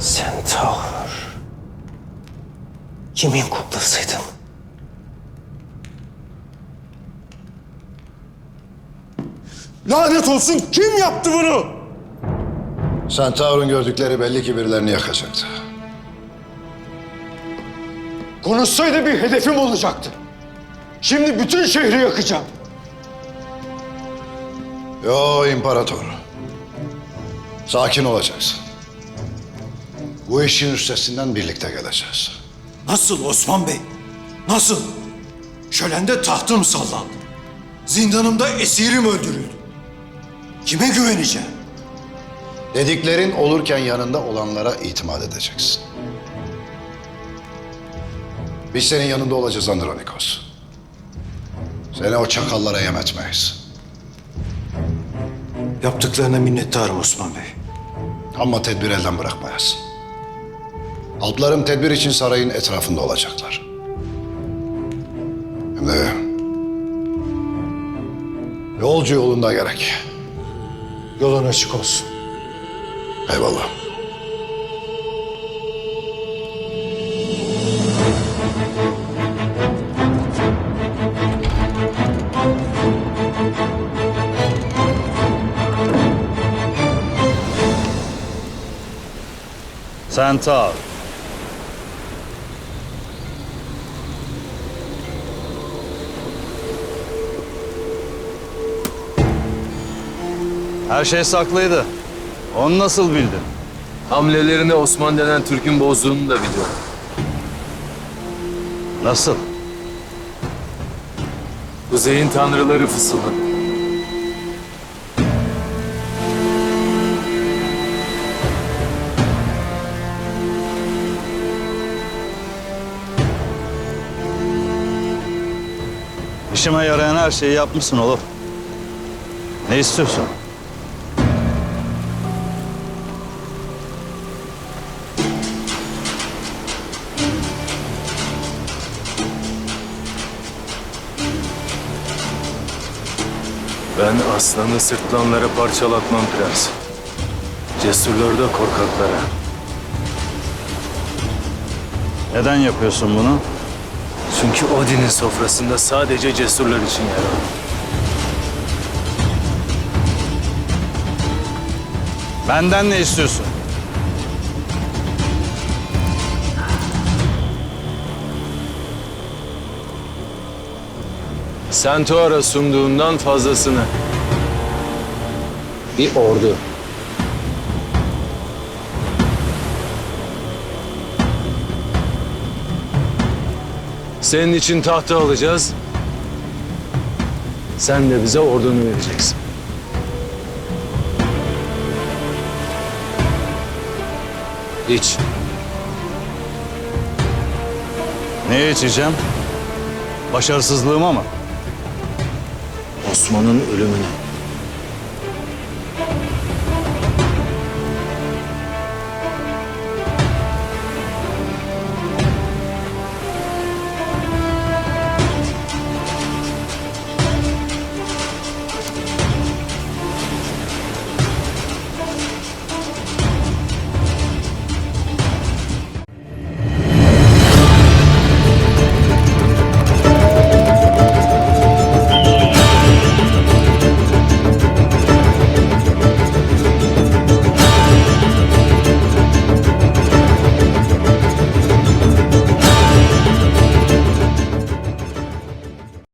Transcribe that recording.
Centaur. Kimin kuklasıydın? Lanet olsun kim yaptı bunu? Centaur'un gördükleri belli ki birilerini yakacaktı. Konuşsaydı bir hedefim olacaktı. Şimdi bütün şehri yakacağım. Yo imparator. Sakin olacaksın. Bu işin üstesinden birlikte geleceğiz. Nasıl Osman Bey? Nasıl? Şölende tahtım sallandı. Zindanımda esirim öldürüldü. Kime güveneceğim? Dediklerin olurken yanında olanlara itimat edeceksin. Biz senin yanında olacağız Andronikos. Seni o çakallara yem etmeyiz. Yaptıklarına minnettarım Osman Bey. Ama tedbir elden bırakmayasın. Alplarım tedbir için sarayın etrafında olacaklar. Şimdi yolcu yolunda gerek. Yolun açık olsun. Eyvallah. Centaur. Her şey saklıydı. Onu nasıl bildin? Hamlelerini Osman denen Türk'ün bozduğunu da biliyorum. Nasıl? Kuzey'in tanrıları fısıldadı. İşime yarayan her şeyi yapmışsın oğlum. Ne istiyorsun? Ben aslanı sırtlanlara parçalatmam prens. Cesurları da korkaklara. Neden yapıyorsun bunu? Çünkü Odin'in sofrasında sadece cesurlar için yer var. Benden ne istiyorsun? Centaur'a sunduğundan fazlasını. Bir ordu. Senin için tahtı alacağız. Sen de bize ordunu vereceksin. İç. Ne içeceğim? Başarısızlığıma mı? Osman'ın ölümüne.